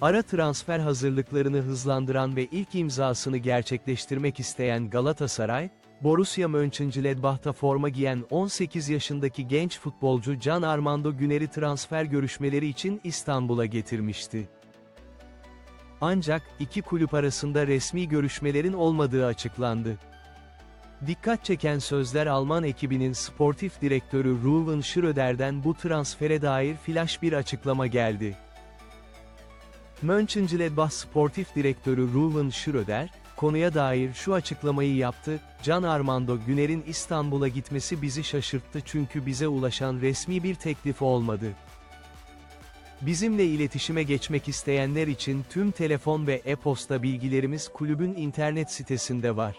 Ara transfer hazırlıklarını hızlandıran ve ilk imzasını gerçekleştirmek isteyen Galatasaray, Borussia Mönchengladbach'ta forma giyen 18 yaşındaki genç futbolcu Can Armando Güner'i transfer görüşmeleri için İstanbul'a getirmişti. Ancak, iki kulüp arasında resmi görüşmelerin olmadığı açıklandı. Dikkat çeken sözler Alman ekibinin sportif direktörü Ruven Schröder'den bu transfere dair flash bir açıklama geldi. Mönchengladbach sportif direktörü Ruven Schröder, konuya dair şu açıklamayı yaptı, Can Armando Güner'in İstanbul'a gitmesi bizi şaşırttı çünkü bize ulaşan resmi bir teklif olmadı. Bizimle iletişime geçmek isteyenler için tüm telefon ve e-posta bilgilerimiz kulübün internet sitesinde var.